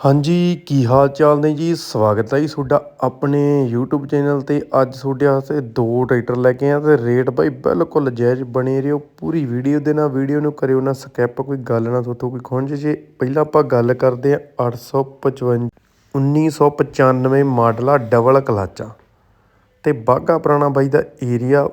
ਹਾਂਜੀ, ਕੀ ਹਾਲ ਚਾਲ ਨੇ ਜੀ? ਸਵਾਗਤ ਹੈ ਜੀ ਤੁਹਾਡਾ ਆਪਣੇ YouTube ਚੈਨਲ ਤੇ। ਅੱਜ ਤੁਹਾਡੇ ਵਾਸਤੇ ਦੋ ਟਰੈਕਟਰ ਲੈ ਕੇ ਆਇਆ ਤੇ ਰੇਟ ਬਾਈ ਬਿਲਕੁਲ ਜਾਇਜ਼ ਬਣੇ ਰਹੋ। ਪੂਰੀ ਵੀਡੀਓ ਦੇ ਨਾਲ ਵੀਡੀਓ ਨੂੰ ਕਰਿਓ ਨਾ ਸਕਿਪ, ਕੋਈ ਗੱਲ ਨਾ ਤੁਹਾਤੋਂ ਕੋਈ ਖੁੰਝ ਜੇ। ਪਹਿਲਾਂ ਆਪਾਂ ਗੱਲ ਕਰਦੇ ਆ 855 1995 ਮਾਡਲ ਆ ਡਬਲ ਕਲਾਚਾ ਤੇ ਬਾਗਾ ਪੁਰਾਣਾ ਬਾਈ ਦਾ ਏਰੀਆ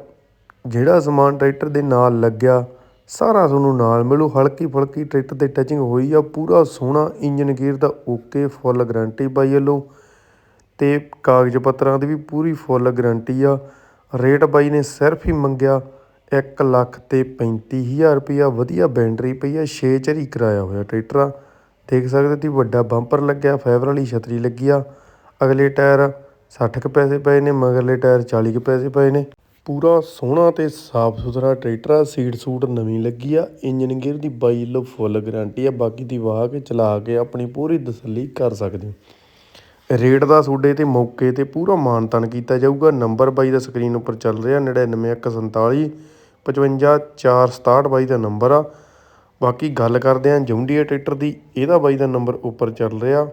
ਜਿਹੜਾ ਸਮਾਨ ਟਰੈਕਟਰ ਦੇ ਨਾਲ ਲੱਗਿਆ। ਸਾਰਾ ਤੁਹਾਨੂੰ ਨਾਲ ਮਿਲੂ। ਹਲਕੀ ਫੁਲਕੀ ਟਰੈਕਟਰ ਤੇ ਟੱਚਿੰਗ ਹੋਈ ਆ। ਪੂਰਾ ਸੋਹਣਾ ਇੰਜਨ ਗੇਅਰ ਦਾ ਓਕੇ ਫੁੱਲ ਗਾਰੰਟੀ ਬਾਈ ਵੱਲੋਂ। ਤੇ ਕਾਗਜ਼ ਪੱਤਰਾਂ ਦੀ ਵੀ ਪੂਰੀ ਫੁੱਲ ਗਾਰੰਟੀ ਆ। ਰੇਟ ਬਾਈ ਨੇ ਸਿਰਫ ਹੀ ਮੰਗਿਆ 1 ਲੱਖ ਤੇ 35000 ਰੁਪਇਆ ਵਧੀਆ ਬੈਂਡਰੀ ਪਈ ਆ। 6 ਚਰੀ ਕਰਾਇਆ ਹੋਇਆ ਟਰੈਕਟਰ। ਆ ਦੇਖ ਸਕਦੇ ਤੁਸੀਂ, ਵੱਡਾ ਬੰਪਰ ਲੱਗਿਆ, ਫਾਈਬਰ ਵਾਲੀ ਛਤਰੀ ਲੱਗੀ ਆ। ਅਗਲੇ ਟਾਇਰ 60 ਕੁ ਪੈਸੇ ਪਏ ਨੇ, ਮਗਰਲੇ ਟਾਇਰ 40 ਕੁ ਪੈਸੇ ਪਏ ਨੇ। ਪੂਰਾ ਸੋਹਣਾ ਤੇ ਸਾਫ਼ ਸੁਥਰਾ ਟਰੈਕਟਰ ਆ, ਸੀਟ ਸੂਟ ਨਵੀਂ ਲੱਗੀ ਆ, ਇੰਜਨ ਗੇਅਰ ਦੀ ਬਾਈ ਲੋ ਫੁੱਲ ਗਾਰੰਟੀ ਆ, ਬਾਕੀ ਦੀ ਵਾਹ ਕੇ ਚਲਾ ਕੇ ਆਪਣੀ ਪੂਰੀ ਤਸੱਲੀ ਕਰ ਸਕਦੇ ਹੋ। ਰੇਟ ਦਾ ਤੁਹਾਡੇ ਤੇ ਮੌਕੇ ਤੇ ਪੂਰਾ ਮਾਨਤਨ ਕੀਤਾ ਜਾਊਗਾ। ਨੰਬਰ ਬਾਈ ਦਾ ਸਕਰੀਨ ਉੱਪਰ ਚੱਲ ਰਿਹਾ 99147 55467 ਬਾਈ ਦਾ ਨੰਬਰ ਆ। ਬਾਕੀ ਗੱਲ ਕਰਦੇ ਆਂ ਜੌਂਡੀਆ ਟਰੈਕਟਰ ਦੀ, ਇਹਦਾ ਬਾਈ ਦਾ ਨੰਬਰ ਉੱਪਰ ਚੱਲ ਰਿਹਾ।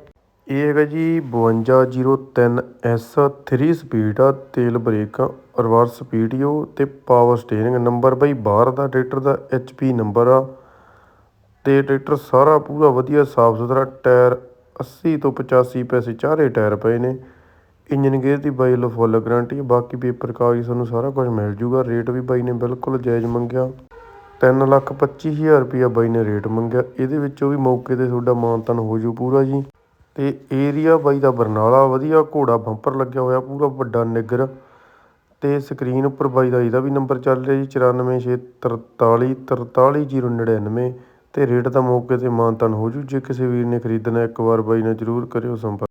ਇਹ ਹੈਗਾ ਜੀ 5203S 3 ਸਪੀਡ ਆ, ਤੇਲ ਬ੍ਰੇਕ ਆ ਰਿਵਰਸ ਪੀਟੀਓ ਤੇ ਪਾਵਰ ਸਟੀਅਰਿੰਗ ਨੰਬਰ ਬਾਈ ਬਾਹਰ ਦਾ ਟਰੈਕਟਰ ਦਾ HP ਨੰਬਰ ਆ ਅਤੇ ਟਰੈਕਟਰ ਸਾਰਾ ਪੂਰਾ ਵਧੀਆ ਸਾਫ਼ ਸੁਥਰਾ, ਟਾਇਰ 80 ਤੋਂ 85 ਪੈਸੇ ਚਾਰੇ ਟਾਇਰ ਪਏ ਨੇ, ਇੰਜਨ ਗੇਅਰ ਦੀ ਬਾਈ ਲੋ ਫੁੱਲ ਗਾਰੰਟੀ ਬਾਕੀ ਪੇਪਰ ਕਾਗਜ਼ ਤੁਹਾਨੂੰ ਸਾਰਾ ਕੁਝ ਮਿਲ ਜੂਗਾ, ਰੇਟ ਵੀ ਬਾਈ ਨੇ ਬਿਲਕੁਲ ਜਾਇਜ਼ ਮੰਗਿਆ, ਤਿੰਨ ਲੱਖ ਪੱਚੀ ਹਜ਼ਾਰ ਰੁਪਇਆ ਬਾਈ ਨੇ ਰੇਟ ਮੰਗਿਆ, ਇਹਦੇ ਵਿੱਚੋਂ ਵੀ ਮੌਕੇ ਤੇ ਤੁਹਾਡਾ ਮਾਨਤਨ ਹੋ ਜੂ ਪੂਰਾ ਜੀ। ਅਤੇ ਏਰੀਆ ਬਾਈ ਦਾ ਬਰਨਾਲਾ ਵਧੀਆ, ਘੋੜਾ ਬੰਪਰ ਲੱਗਿਆ ਹੋਇਆ, ਪੂਰਾ ਵੱਡਾ ਨਿੱਗਰ। ਅਤੇ ਸਕਰੀਨ ਉੱਪਰ ਬਾਈ ਦਾ ਇਹਦਾ ਵੀ ਨੰਬਰ ਚੱਲ ਰਿਹਾ ਜੀ, ਚੁਰਾਨਵੇਂ ਛੇ ਤਰਤਾਲੀ ਤਰਤਾਲੀ ਜੀਰੋ ਨੜਿਨਵੇਂ। ਅਤੇ ਰੇਟ ਦਾ ਮੌਕੇ ਤੇ ਮਾਨਤਾਨ ਹੋਜੂ ਜੇ ਕਿਸੇ ਵੀਰ ਨੇ ਖਰੀਦਣਾ ਇੱਕ ਵਾਰ ਬਾਈ ਨਾਲ ਜ਼ਰੂਰ ਕਰਿਓ ਸੰਪਰਕ।